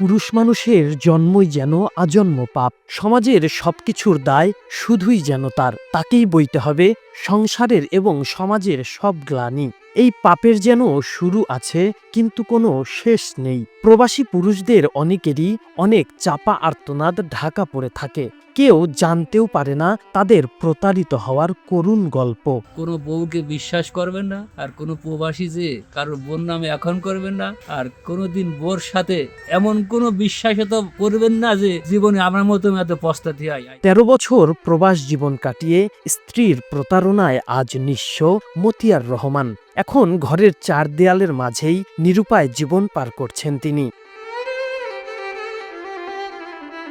পুরুষ মানুষের জন্মই যেন আজন্ম পাপ। সমাজের সবকিছুর দায় শুধুই যেন তার। তাকেই বইতে হবে সংসারের এবং সমাজের সব গ্লানি। এই পাপের যেন শুরু আছে, কিন্তু কোনো শেষ নেই। প্রবাসী পুরুষদের অনেকেরই অনেক চাপা আর্তনাদ ঢাকা পড়ে থাকে। কেউ জানতেও পারে না তাদের প্রতারিত হওয়ার করুণ গল্প। কোনো বউকে বিশ্বাস করবেন না আর কোনো প্রবাসী যে কারোর বোন নামে এখন করবেন না আর কোনোদিন বোর সাথে এমন কোনো বিশ্বাসত করবেন না যে জীবনে আমার মতো এত পস্তাতে হয় তেরো বছর প্রবাস জীবন কাটিয়ে স্ত্রীর প্রতারণায় আজ নিঃস্ব মতিয়ার রহমান। এখন ঘরের চার দেয়ালের মাঝেই নিরুপায় জীবন পার করছেন তিনি।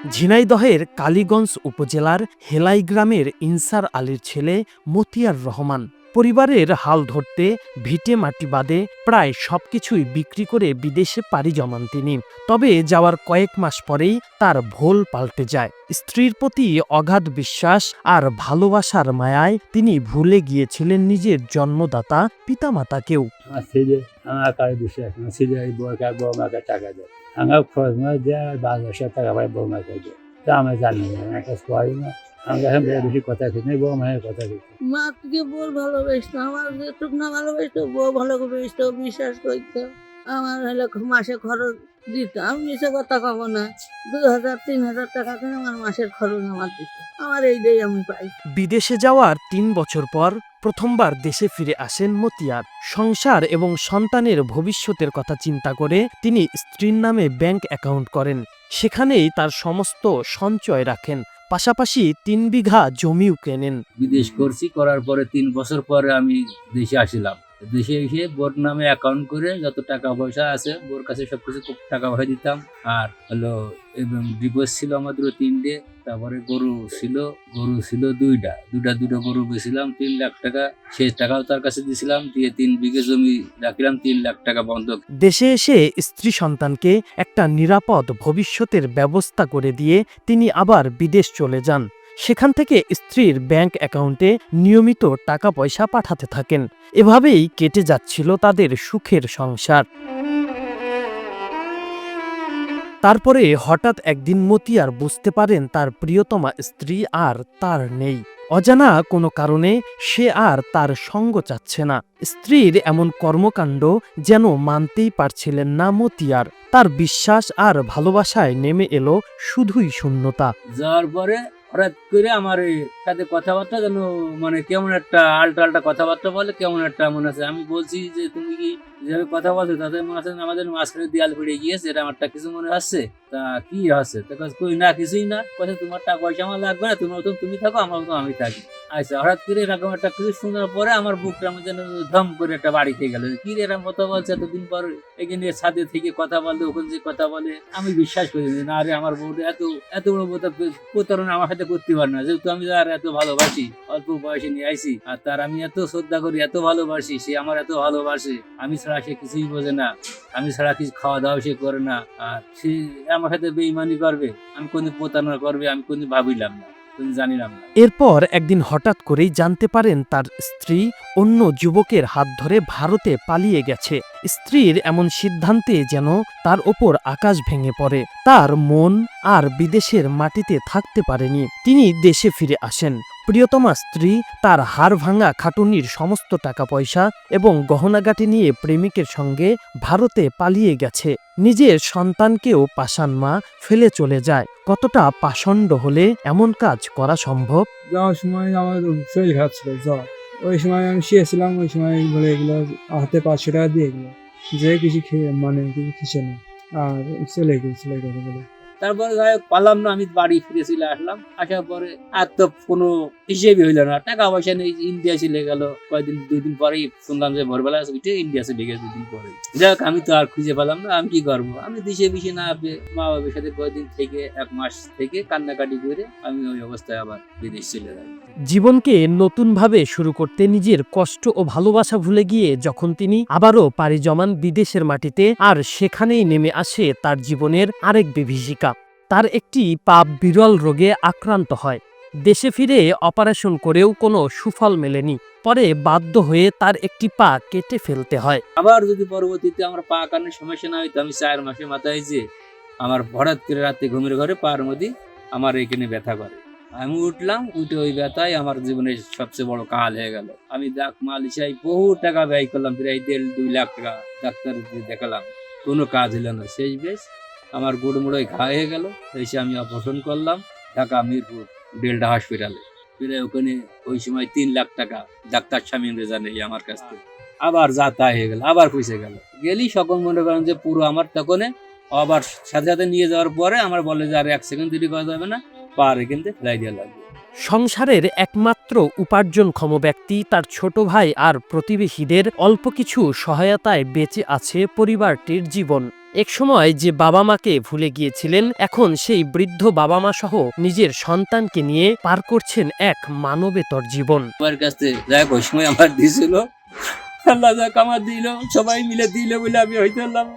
ঝিনাইদহের কালীগঞ্জ উপজেলার হেলাই গ্রামের ইনসার আলীর ছেলে মতিয়ার রহমান। পরিবারের হাল ধরতে, ভিটে মাটি বাদে প্রায় সবকিছুই বিক্রি করে বিদেশে পাড়ি জমান তিনি। তবে যাওয়ার কয়েক মাস পরেই তার ভোল পাল্টে যায়। স্ত্রীর প্রতি অগাধ বিশ্বাস আর ভালোবাসার মায়ায় তিনি ভুলে গিয়েছিলেন নিজের জন্মদাতা, পিতামাতাকেও। আমার ছেলে আমার কারও বিশ্বাস না ছেলে এই বউকে বৌমাকে টাকা দেয়। আমার খরচ মাস দেয় আর বারো হাজার টাকা পাই বৌমাকে দেয় তা আমরা জানি না আমার কাছে পাই না। আমরা এখন বেশি কথা খেতে নেই বৌমায়ের কথা খেতে মা থেকে বোর ভালোবাসতো আমার যেটুক না ভালোবাসতো বউ ভালোবাসতো বিশ্বাস করতো। আমার হলে মাসে খরচ দিত। আমি মিশে কথা কব না। দুই হাজার তিন হাজার টাকা করে আমার মাসের খরচ আমার দিত। আমার এইটাই আমি পাই। বিদেশে যাওয়ার তিন বছর পর প্রথমবার দেশে ফিরে আসেন মতিয়ার। সংসার এবং সন্তানের ভবিষ্যতের কথা চিন্তা করে তিনি স্ত্রীর নামে ব্যাংক অ্যাকাউন্ট করেন। সেখানেই তার সমস্ত সঞ্চয় রাখেন। পাশাপাশি তিন বিঘা জমিও কেনেন। বিদেশ করছি, করার পরে তিন বছর পরে আমি দেশে আসিলাম। দেশে এসে বোর নামে অ্যাকাউন্ট করে যত টাকা পয়সা আছে, বোর কাছে সব কিছু টাকা পয়সা দিতাম। আর হলো, এবং ডিভোর্স ছিল আমাদের তিনটে, তারপরে গরু ছিল গরু ছিল দুইটা। দুইটা দুটো গরু বেছিলাম তিন লাখ টাকা। সেই টাকাও তার কাছে দিয়েছিলাম দিয়ে তিন বিঘে জমি রাখলাম, তিন লাখ টাকা বন্ধক। দেশে এসে স্ত্রী সন্তানকে একটা নিরাপদ ভবিষ্যতের ব্যবস্থা করে দিয়ে তিনি আবার বিদেশ চলে যান। সেখান থেকে স্ত্রীর ব্যাংক অ্যাকাউন্টে নিয়মিত টাকা পয়সা পাঠাতে থাকেন। এভাবেই কেটে যাচ্ছিল তাদের সুখের সংসার। তারপরে হঠাৎ একদিন মতিয়ার বুঝতে পারেন তার প্রিয়তমা স্ত্রী আর তার নেই। অজানা কোনো কারণে সে আর তার সঙ্গ চাচ্ছে না। স্ত্রীর এমন কর্মকাণ্ড যেন মানতেই পারছিলেন না মতিয়ার। তার বিশ্বাস আর ভালোবাসায় নেমে এলো শুধুই শূন্যতা। যাওয়ার পরে হঠাৎ করে আমার সাথে কথাবার্তা যেন মানে কেমন একটা আলটা আলটা কথাবার্তা বলে, কেমন একটা মনে আছে। আমি বলছি যে, তুমি কি যেভাবে কথা বলছো, তাতে মনে যে, আমাদের মাঝখানে দেয়াল পড়ে গিয়েছে, এটা আমারটা কিছু মনে আসছে তা কি আছে? তা কই না, কিছুই না। কথা তোমার টাকা পয়সা আমার লাগবে না তোমার মতন তুমি থাকো, আমার মতন আমি থাকি। আচ্ছা হঠাৎ করে এরকম একটা কিছু শোনার পরে আমার বুকটা আমার যেন ধম করে একটা বাড়ি খেয়ে গেল। কি এরকম কথা বলছে? এতদিন পর এখানে ছাদে থেকে কথা বলে, ওখানে যে কথা বলে, আমি বিশ্বাস করি না। আরে আমার বউটা এত এত বড় প্রতারণা আমার সাথে করতে পারে না। যেহেতু আমি তার এত ভালোবাসি, অল্প বয়সে নিয়ে আইছি, আর তার আমি এত শ্রদ্ধা করি, এত ভালোবাসি, সে আমার এত ভালোবাসে, আমি ছাড়া সে কিছুই বোঝে না। আমি ছাড়া কিছু খাওয়া দাওয়া সে করে না। আর সে আমার সাথে বেইমানি করবে, আমি কোনো প্রতারণা করবে, আমি কোনো ভাবিলাম না। এরপর একদিন হঠাৎ করেই জানতে পারেন তার স্ত্রী অন্য যুবকের হাত ধরে ভারতে পালিয়ে গেছে। স্ত্রীর এমন সিদ্ধান্তে যেন তার ওপর আকাশ ভেঙে পড়ে। তার মন আর বিদেশের মাটিতে থাকতে পারেনি। তিনি দেশে ফিরে আসেন। প্রিয়তমা স্ত্রী তার হাড় ভাঙা খাটুনির সমস্ত টাকা পয়সা এবং গহনাগাটি নিয়ে প্রেমিকের সঙ্গে ভারতে পালিয়ে গেছে। নিজের সন্তানকেও পাষাণ মা ফেলে চলে যায়। কতটা পাষণ্ড হলে এমন কাজ করা সম্ভব? যাওয়ার সময় আমার শরীর ওই সময় আমি শুয়েছিলাম, ওই সময় বলে এগুলো হাতে পাঁচশো টাকা দিয়ে এগুলো। যে কিছু খেয়ে মানে কিছু খেছে না, আর চলে গিয়েছিল কথা বলে। তারপরে যাই পালাম না, আমি বাড়ি ফিরে চলে আসলাম। আসার পরে আর তো কোনো হিসেবই হইল না। টাকা পয়সা নেই ইন্ডিয়া চলে গেল। কয়েকদিন, দুই দিন পরেই শুনলাম যে ভোরবেলা উঠে ইন্ডিয়া চলে গেছে দুদিন পরে যাই হোক, আমি তো আর খুঁজে পেলাম না, আমি কি করব? আমি দিশে বিশে না মা বাবার সাথে কয়েকদিন থেকে, এক মাস থেকে কান্নাকাটি করে আমি ওই অবস্থায় আবার বিদেশ চলে যাই। জীবনকে নতুনভাবে শুরু করতে নিজের কষ্ট ও ভালোবাসা ভুলে গিয়ে যখন তিনি আবারও পাড়ি জমান বিদেশের মাটিতে, আর সেখানেই নেমে আসে তার জীবনের আরেক বিভীষিকা। তার একটি পাপ বিরল রোগে আক্রান্ত হয়। দেশে ফিরে অপারেশন করেও কোনো সুফল মেলেনি। পরে বাধ্য হয়ে তার একটি পা কেটে ফেলতে হয়। আবার যদি পরবর্তীতে আমার পা কানের সমস্যা না হইতো, আমি চার মাসের মাথায় যে আমার হঠাৎ করে রাতে ঘুমের ঘরে পার মধ্যে আমার এখানে ব্যথা করে। আমি উঠলাম, উঠে ওই ব্যথায় আমার জীবনের সবচেয়ে বড় কাল হয়ে গেল। আমি ডাক মালিশাই বহু টাকা ব্যয় করলাম, প্রায় দেড় দুই লাখ টাকা ডাক্তার দেখালাম। কোনো কাজ হলো না। শেষ বেশ আমার গুড়মুড়োয় ঘা হয়ে গেল, এসে আমি অপারেশন করলাম, ঢাকা মিরপুর ডেল্টা হসপিটালে ফিরে ওখানে ওই সময় তিন লাখ টাকা ডাক্তার স্বামী রেজা নেই আমার কাছ থেকে। আবার যা যাতা হয়ে গেল, আবার পয়সা গেল। গেলি সকল মনে করেন যে পুরো আমার তখন, আবার সাথে সাথে নিয়ে যাওয়ার পরে আমার বলে যে, আর এক সেকেন্ড দেরি করা যাবে না, পার কিন্তু ফেলাই দেওয়া লাগবে। সংসারের একমাত্র উপার্জনক্ষম ব্যক্তি, তার ছোট ভাই আর প্রতিবেশীদের অল্প কিছু সহায়তায় বেঁচে আছে পরিবারটির জীবন। একসময় যে বাবা মাকে ভুলে গিয়েছিলেন, এখন সেই বৃদ্ধ বাবা মা সহ নিজের সন্তানকে নিয়ে পার করছেন এক মানবেতর জীবন। আমার কাছ যাক ওই সময় আমার দিয়েছিল আল্লাহ যাক আমার দিল, সবাই মিলে দিলে বলে আমি হয়তো হলাম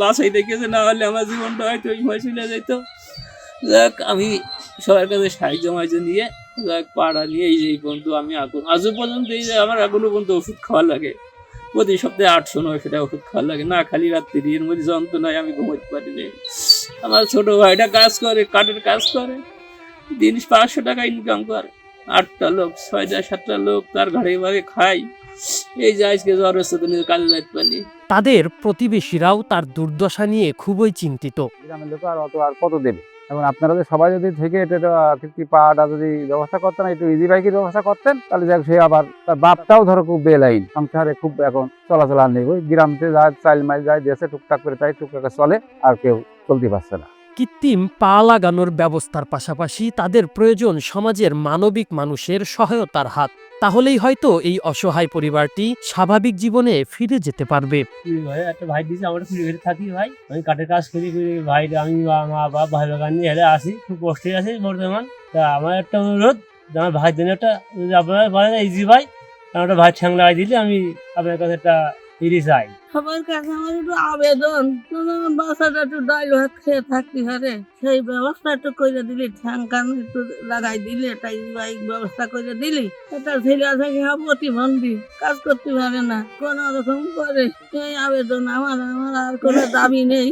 বাসাই দেখেছে, না হলে আমার জীবনটা হয়তো ওই সময় চলে যেত। যাক আমি সবার কাছে সাহায্য মাহায্য নিয়ে যাক পাড়া নিয়ে এই যে পর্যন্ত আমি এখন আজও পর্যন্ত এই যে আমার এখনও পর্যন্ত ওষুধ খাওয়া লাগে। প্রতি সপ্তাহে আটশো নয়শো টাকা ওষুধ খাওয়া লাগে। না খালি রাত্রি এর মধ্যে যন্ত্রণায় আমি ঘুমাতে পারি না আমার ছোট ভাইটা কাজ করে কাঠের কাজ করে। দিন পাঁচশো টাকা ইনকাম করে। আটটা লোক ছয়টা সাতটা লোক তার ঘরে ভাগে খাই। এই যে আজকে জ্বর হচ্ছে কাজে যাইতে পারি তাদের প্রতিবেশীরাও তার দুর্দশা নিয়ে খুবই চিন্তিত। গ্রামের লোক আর অত আর কত দেবে এখন আপনারা যদি সবাই যদি থেকে এটা এটা পাটা যদি ব্যবস্থা করতেন, একটু ইজি বাইকের ব্যবস্থা করতেন, তাহলে যাক, সে আবার তার বাপটাও ধরো খুব বেলাইন। সংসারে খুব এখন চলাচল আর নেই। ওই গ্রামতে যায় চাইল মাইল যায় দেশে টুকটাক করে তাই টুকটাকে চলে, আর কেউ চলতে পারছে না। কৃত্রিম পা লাগানোর ব্যবস্থার পাশাপাশি তাদের প্রয়োজন সমাজের মানবিক মানুষের সহায়তার হাত। তাহলেই হয়তো এই অসহায় পরিবারটি স্বাভাবিক জীবনে ফিরে যেতে পারবে। ভাই একটা ভাই দিয়েছে, আমরা ফিরে থাকি ভাই। আমি কাঠের ভাই আমি মা বাবা ভাই বাগান আসি, খুব আছি বর্তমান। তা আমার একটা অনুরোধ আমার ভাইয়ের জন্য একটা আপনারা ইজি ভাই আমার একটা ভাই ঠ্যাং দিলে আমি আপনার কাছে একটা সবার কাছে আমার একটু আবেদন। বাসাটা একটু খেয়ে থাকতে হারে সেই ব্যবস্থা একটু করে দিলি একটু লাগাই দিলি এটা বাইক ব্যবস্থা করে দিলি এটা ছেলে আছে হ্যাঁ প্রতিবন্ধী, কাজ করতে পারে না। কোনো রকম করে, এই আবেদন আমার আমার আর কোনো দাবি নেই।